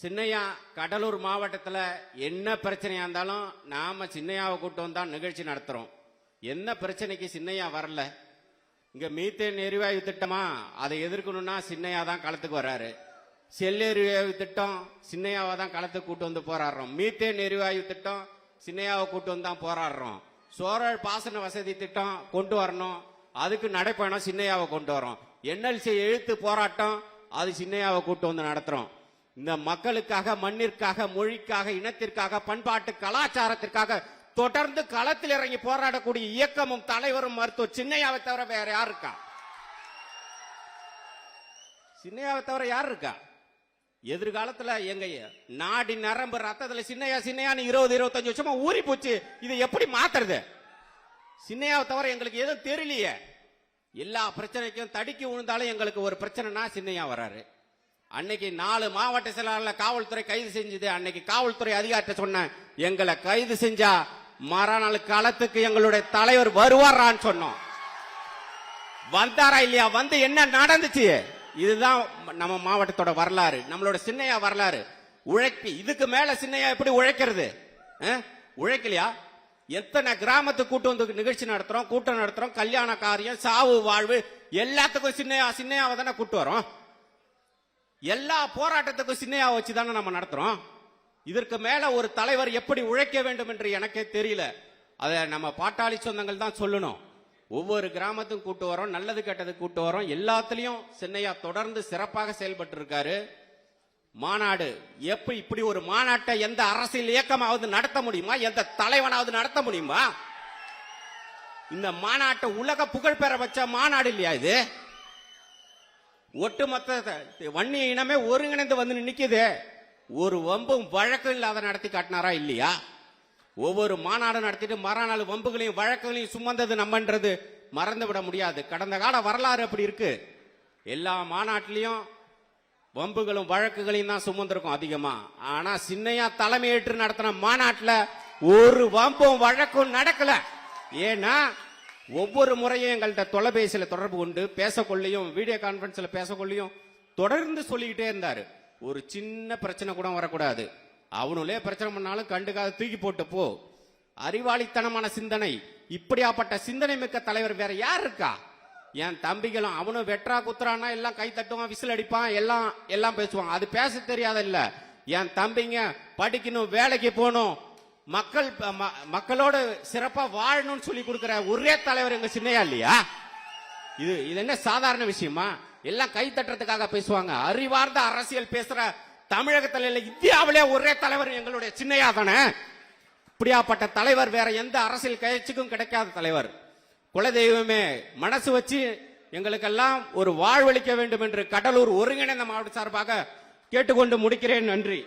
சின்னையா கடலூர் மாவட்டத்தில் என்ன பிரச்சனையா இருந்தாலும் நாம சின்னையாவை கூட்டு தான் நிகழ்ச்சி நடத்துறோம். என்ன பிரச்சனைக்கு சின்னையா வரல? இங்க மீத்தேன் எரிவாயு திட்டமா? அதை எதிர்க்கணும்னா சின்னையா தான் களத்துக்கு வர்றாரு செல் எரிவாயு திட்டம் சின்னையாவை தான் களத்துக்கு கூட்டு வந்து போராடுறோம். மீத்தேன் எரிவாயு திட்டம் சின்னையாவை கூட்டு வந்து தான் போராடுறோம். சோழர் பாசன வசதி திட்டம் கொண்டு வரணும். அதுக்கு நடைப்பயணம் சின்னையாவை கொண்டு வரோம். என்எல்சி எழுத்து போராட்டம் அது சின்னையாவை கூட்டு வந்து நடத்துறோம். இந்த மக்களுக்காக மண்ணிற்காக மொழிக்காக இனத்திற்காக பண்பாட்டு கலாச்சாரத்திற்காக தொடர்ந்து களத்தில் இறங்கி போராடக்கூடிய இயக்கமும் தலைவரும் மருத்துவ சின்னையாவை தவிர வேற யார் இருக்கா? சின்னையாவை தவிர யார் இருக்கா? எதிர்காலத்துல எங்க நாடி நரம்பு ரத்தத்துல சின்னையா சின்னையான்னு இருபது இருபத்தஞ்சு வருஷமா ஊறி போச்சு. இதை எப்படி மாத்துறது? சின்னையாவை தவிர எங்களுக்கு எதுவும் தெரியலையே. எல்லா பிரச்சனைக்கும் தடுக்கி விழுந்தாலும் எங்களுக்கு ஒரு பிரச்சனைனா சின்னையா வராரு. அன்னைக்கு நாலு மாவட்ட செயலாளர்ல காவல்துறை கைது செஞ்சது. அன்னைக்கு காவல்துறை அதிகாரிட்ட சொன்னேன் எங்களை கைது செஞ்சா மறுநாள் காலத்துக்கு எங்களுடைய தலைவர் வருவாரான்னு சொன்னோம். வந்தாரா இல்லையா? வந்து என்ன நடந்துச்சு? இதுதான் நம்ம மாவட்டத்தோட வரலாறு. நம்மளோட சின்னையா வரலாறு. உழைப்பு இதுக்கு மேல சின்னையா எப்படி உழைக்கிறது? உழைக்கலையா? எத்தனை கிராமத்துக்கு கூட்டு வந்து நிகழ்ச்சி நடத்துறோம் கூட்டம் நடத்துறோம் கல்யாண காரியம் சாவு வாழ்வு எல்லாத்துக்கும் சின்னையா சின்னையாவை தானே கூட்டு வரோம். எல்லா போராட்டத்துக்கும் சின்னையா வச்சு தானே நம்ம நடத்துறோம். இதற்கு மேல ஒரு தலைவர் எப்படி உழைக்க வேண்டும் என்று எனக்கே தெரியல. அதை நம்ம பாட்டாளி சொந்தங்கள் தான் சொல்லணும். ஒவ்வொரு கிராமத்துக்கும் கூட்டு வரோம் நல்லது கெட்டது கூட்டு வரோம். எல்லாத்துலயும் சின்னையா தொடர்ந்து சிறப்பாக செயல்பட்டு இருக்காரு மாநாடு எப்படி இப்படி ஒரு மாநாட்டை எந்த அரசியல் இயக்கமாவது நடத்த முடியுமா? எந்த தலைவனாவது நடத்த முடியுமா? இந்த மாநாட்டை உலக புகழ் பெற வச்ச மாநாடு இல்லையா இது? ஒட்டுமொத்த வன்னி இனமே ஒருங்கிணைந்து வந்து நிக்குது. ஒரு வம்பும் வழக்கும் இல்லாத நடத்தி காட்டினாரா இல்லையா? ஒவ்வொரு மாநாடு நடத்திட்டு மறுநாள் வம்புகளையும் வழக்குகளையும் சுமந்தது நம்மன்றது மறந்து விட முடியாது. கடந்த கால வரலாறு அப்படி இருக்கு. எல்லா மாநாட்டிலையும் வம்புகளும் வழக்குகளையும் தான் சுமந்திருக்கும் அதிகமா. ஆனா சின்னையா தலைமையேற்று நடத்தின மாநாட்டில் ஒரு வம்பும் வழக்கும் நடக்கல. ஏன்னா ஒவ்வொரு முறையும் எங்கள்கிட்ட தொலைபேசியில் தொடர்பு கொண்டு பேசக்கொள்ளையும் வீடியோ கான்ஃபரன்ஸில் பேசக்கொள்ளையும் தொடர்ந்து சொல்லிக்கிட்டே இருந்தார். ஒரு சின்ன பிரச்சனை கூட வரக்கூடாது. அவனுளே பிரச்சனை பண்ணாலும் கண்டுக்காத தூக்கி போட்டு போ. அறிவாளித்தனமான சிந்தனை. இப்படியாப்பட்ட சிந்தனை மிக்க தலைவர் வேற யார் இருக்கா? என் தம்பிகளும் அவனும் வெற்றா குத்துறான்னா எல்லாம் கை தட்டுவான் விசில் அடிப்பான் எல்லாம் எல்லாம் பேசுவான். அது பேச தெரியாத இல்ல. என் தம்பிங்க படிக்கணும் வேலைக்கு போகணும் மக்கள் ம- மக்களோட சிறப்பா வாழணும்னு சொல்லி கொடுக்கிற ஒரே தலைவர் எங்க சின்னையா இல்லையா? இது இது என்ன சாதாரண விஷயமா? எல்லாம் கை தட்டுறதுக்காக பேசுவாங்க. அறிவார்ந்த அரசியல் பேசுற தமிழகத்தில் இல்ல இந்தியாவிலே ஒரே தலைவர் எங்களுடைய சின்னையா தானே? இப்படியாப்பட்ட தலைவர் வேற எந்த அரசியல் கட்சிக்கும் கிடைக்காத தலைவர். குலதெய்வமே மனசு வச்சு எங்களுக்கெல்லாம் ஒரு வாழ்வளிக்க வேண்டும் என்று கடலூர் ஒருங்கிணைந்த மாவட்ட சார்பாக கேட்டுக்கொண்டு முடிக்கிறேன். நன்றி.